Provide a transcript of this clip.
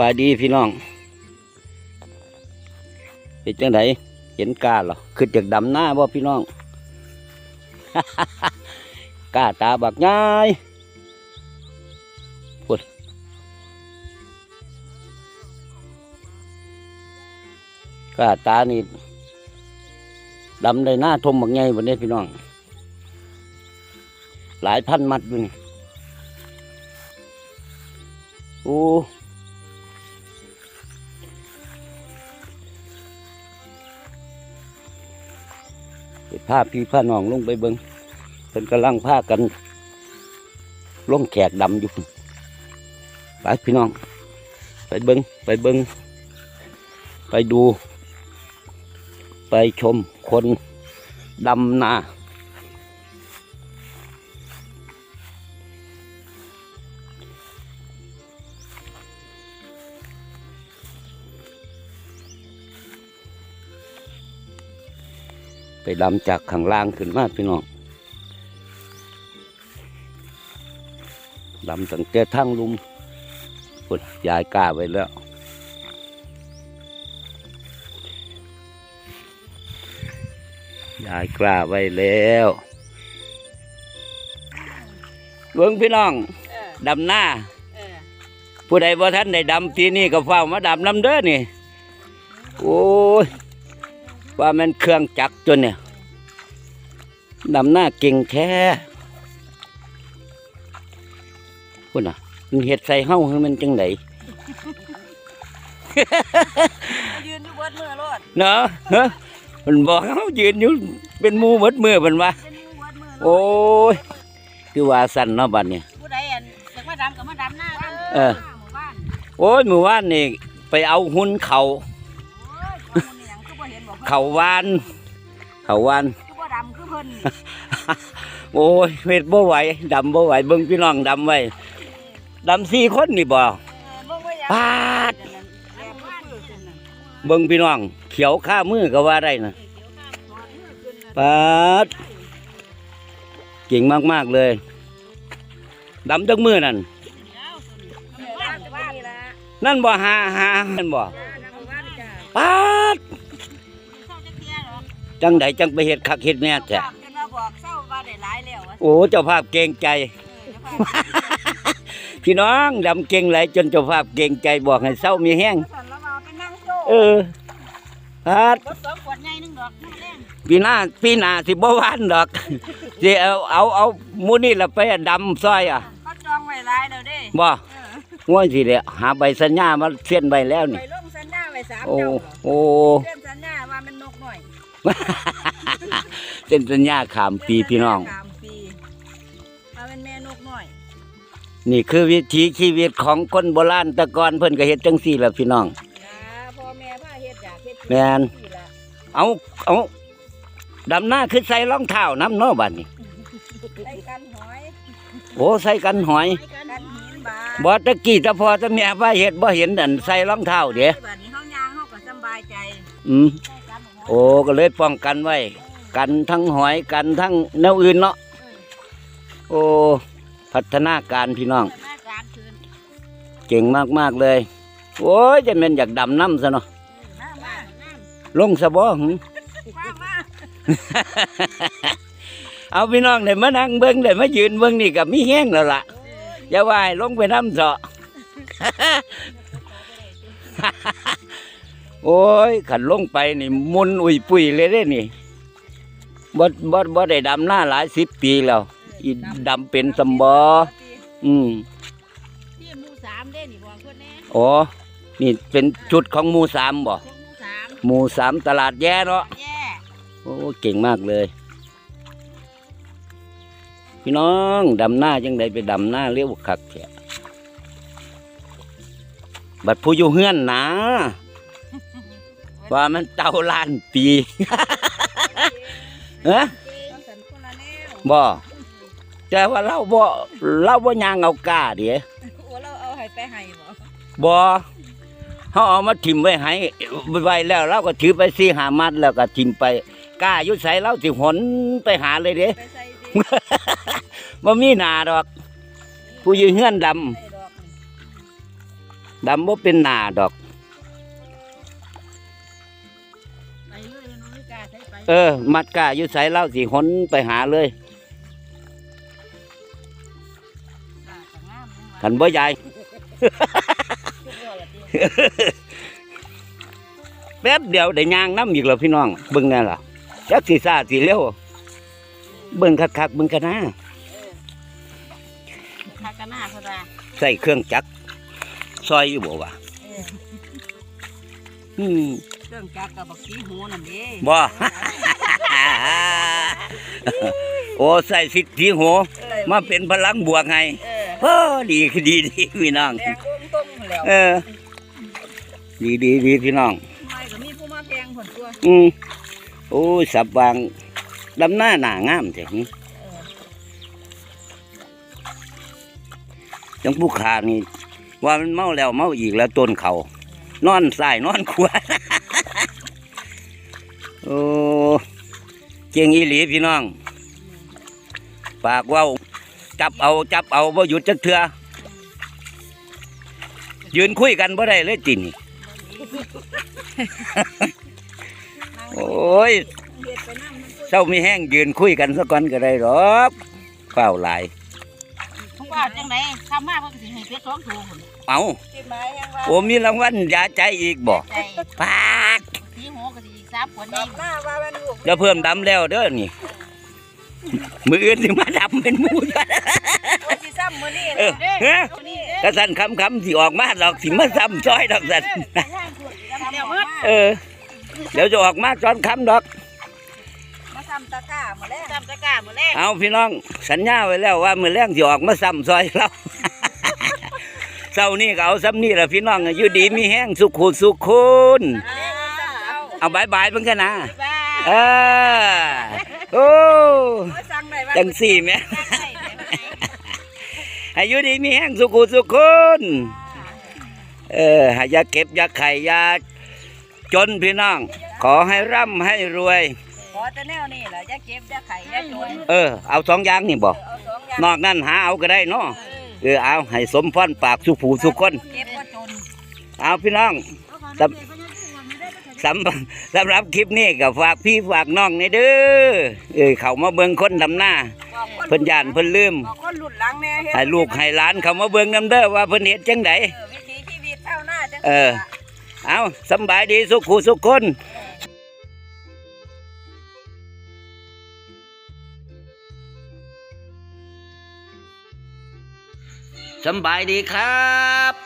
บายดีพี่น้องเป็นจังไดเห็นกาเหรอขึ้นจากดำหน้าบ่พี่น้อง กาตาบักง่ายพูดกาตานี่ดำได้หน้าทมบักง่ายบนนี้พี่น้อง หลายพันมัดอยู่นี่โอ้ พาพี่พาน้องลงไปเบิงเพิ่นกำลังพากันลงแขกดำอยู่ไปพี่น้อง ไปเบิงไปเบิงไปดู ไปชมคนดำนา ไปดำจากข้างล่างขึ้นมาพี่น้องดำตั้งแต่ทั้งลุมพุดยายกล้าไว้แล้ว ยายกล้าไว้แล้วเบิ้งพี่น้องออดำหน้าผู้ใดบ่ท่านได้ดำปีนี้ก็เฝ้ามาดำน้ำเด้อนี่ โอ้ย ว่ามันเครื่องจักรจนเนี่ยดำหน้าเก่งแท้พุ่นอะมันเห็ดใส่เฮ้าให้มันจังไดมายืนอยู่เบิดมือรถเนาะฮะมันบอกเฮายืนอยู่เป็นหมูหมดมือมันว่าเป็นมือเบิดมือรถโอ้ย คือว่าสั่นเนาะบัดเนี่ยผู้ใดอันอยากมาดำก็มาดำหน้ากันเออหมู่บ้านโอ้ยเมื่อวานนี่ไปเอาหุ้นเขา เห็นบอกเขาวานเขาวานคือบ่ดำคือเพิ่นโอ้ยเฮ็ดบ่ไหวดำบ่ไหวเบิ่งพี่น้องดำไว้ดำสี่คนนี่บ่เออเบิ่งไว้ยังปาดแอบบ้านอยู่ซั่นน่ะเบิ่งพี่น้อง เขียวข้ามือก็ว่าได้นะเขียวข้างถอดมือขึ้นน่ะปาดเก่งมากๆเลยดำจักมือนั่นเดี๋ยวตัวนี้บ้านบ้านนี่ล่ะนั่นบ่หาหานั่นบ่จ้าดำหมู่บ้านนี่จ้าปาด จังไดจังไปเฮ็ดคักเฮ็ดแน่แท้ฝากจนมาบอกเศร้าว่าได้หลายแล้วอะโอ้เจ้าภาพเก่งใจ เออเดี๋ยวฝากพี่น้องดำเก่งหลายจนเจ้าภาพเก่งใจบอกให้เศร้ามีแห้งสั่นแล้วว่าไปนั่งโซ่เออปาดรถสองขวดใหญ่หนึงดอกน้ำแรงปีหน้าปีหน้าสิบ่หวานดอกสิเอาเอาเอาหมูนี่ละไปดำซอยอะเขาจองไว้หลายแล้วเด้บ่เออง่วนสิเด้หาใบสัญญามาเส้นใบแล้วไปนี่ ลงสัญญาไว้สามโอ้เจ้าโอ้เส้น เส้นสัญญาขามปีพี่น้อง สามปีว่าเป็นแม่นกหน่อยนี่คือวิถีชีวิตของคนโบราณแต่ก่อนเพิ่นก็เฮ็ดจังซี่แหละพี่น้องจ้าพ่อแม่พาเฮ็ดอยากเฮ็ดแม่นที่ละเอาเอาดำหน้าคือใส่รองเท้าน้ำเนาะบัดนี้ ได้กันหอยโอ้ใส่กันหอยกันหินบาบ่ตะกี้ตะพอตะแม่ว่าเฮ็ดบ่เห็นอันใส่รองเท้าเด้บัดนี้เฮาย่างเฮาก็สำบายใจอืม ได้กันหอย โอ้ก็เลยป้องกันไว้ กันทั้งหอยกันทั้งแนวอื่นเนาะโอ้พัฒนาการพี่น้องพัฒนาการคืนเก่งมากๆเลย โอ้ยจะเป็นอยากดำน้ำซะเนาะน้ำมาน้ลงสะบ่หึำคว้ามาเอาพี่น้องได้มานั่งเบิ้งได้มายืนเบิ้งนี่กับมีแห้งแล้วล่ะโอ้ยอย่าว่าให้ลงไปน้ำเถอะ โอ้ยขันลงไปนี่มุนอุยปุยเลยเด้นี่บ่บ่บ่ได้ดำหน้าหลายสิบปีแล้วอีดำเป็นสำบออืมที่หมู่สามเด้นี่บอกเพิ่นแน่อ๋อนี่เป็นชุดของหมูสามบ่พวกหมู่สามหมูสามตลาดแย่เนาะแย่โอ้เก่งมากเลย พี่น้องดำหน้าจังไดไปดำหน้าเลี้ยวคักแท้บัดผู้อยู่เฮือนนะ ว่ามันเต่าล้านปีเอ้ต้องสันคนละแนวบ่แต่ว่าเราบ่เราบ่ยางเอากาเดี๋ยโอ้เราเอาให้ไปให้บ่บ่เขาเอามาถิ่มไว้ให้ไว้แล้วเราก็ถือไปสี่หามัดแล้วก็ถิ่มไปกล้าอยุใส่เราสิหนไปหาเลยเด้ไปใส่สิบ่มีหนาดอก ผู้ยืนเฮือนดำใส่ดอกนี่ดำบ่เป็นหน้าดอก เออ มัดกาอยู่ไสเล่าสิหนไปหาเลยกาจะงามยังว่าขันบ่ใหญ่ชุดยอดละติแป๊บเดียวได้ย่างน้ำอีกแล้วพี่น้องเบิ่งแน่ล่ะจักสิซาสิเร็วเบิ่งคักๆเบิ่งกันนะทากะหน้าเขาดาใส่เครื่องจักรซอยอยู่บ่วะเอออืม เครื่องจักรกับบักสีหูนั่นเด้บ่ โอ้ใส่สิทธิโหมาเป็นพลังบวกไงเออเออดีคือดีดีพี่น้องแดงอุ้มต้มแล้วเออ ดีดีดีพี่น้อง ไม่ก็มีผู้มาแพงผลตัวอืมโอ้ยสับวางดำหน้าหนางามเถอะหึเออจังผู้ขานี่ว่ามันเมาแล้วเมาอีกแล้วต้นเขานอนสายนอนขวา โอ้เจงอีหลีพี่น้อง ปากเว่าจับเอาจับเอาบ่หยุดจักเถื่อยืนคุยกันบ่ได้เลยตินี่โอ้ยเฮ็ดไปนั่งมันพูดเจ้ามีแห้งยืนคุยกันสักก่อนก็ได้หรอกเปล่าหลายทุกว่าจังไดทำมาเพิ่นก็สิให้เป็ดสองตัวพุ่นเอาสิหมายยังว่าโอ้มีรางวัลยาใจอีกบ่ใจปากสีหูก็ สิอีก3ขวดนี่หน้าว่ามันลูกจะเพิ่มดำแล้วเด้อนี่ มืออื่นสิมาดำเป็นหมูจ้ะว่าสิซ้ำมื้อนี้เออเด้เฮ้ยมื้อนี้เด้กระสันคำคำสิออกมาดอกสิมาซ้ำซอยดอกสันเดี๋ยวมืดเออ เดี๋ยวจะออกมาซ้อนคำดอก มาซ้ำตะกร้ามื้อแรกซ้ำตะกร้ามื้อแรกเอาพี่น้องสัญญาไว้แล้วว่ามือแรงสิออกมาซ้ำซอยเราเศร้านี่ก็เอาซ้ำนี่แหละพี่น้องอยู่ดีมีแห้งสุขุสุขคุณ เอาบายบายเพิ่งกันนะบ๊ายบายเออโอ้สั่งได้ว่าจังสี่แม่อายุดีมีแห้งสุขุสุขคนเออหาอยาเก็บอยาไข่อยาจนพี่น้อง ขอให้ร่ำให้รวย ขอแต่แนวนี้ล่ะอย่าเก็บอย่าไข่อย่าจนเออเอาสองอย่างนี่บอกเอาสองอย่างนอกนั้นหาเอาก็ได้เนาะเออเออเอาให้สมพรปากสุผูสุขคนเก็บบ่จนเอาพี่น้อง สำสำสำหรับคลิปนี้ก็ฝากพี่ฝากน้องในเด้อเออเขามาเบิ่งคนดำหน้าบอกคนเพิ่นย่านเพิ่นลืมบอกคนหลุดหลังแน่เฮ็ดให้ลูกให้หลานเขามาเบิ่งนำเด้อว่าเพิ่นเฮ็ดจังไดเออวิถีชีวิตเท่าหน้าจังเออ เอาสำบายดีสุขุสุขคนสำบายดีครับ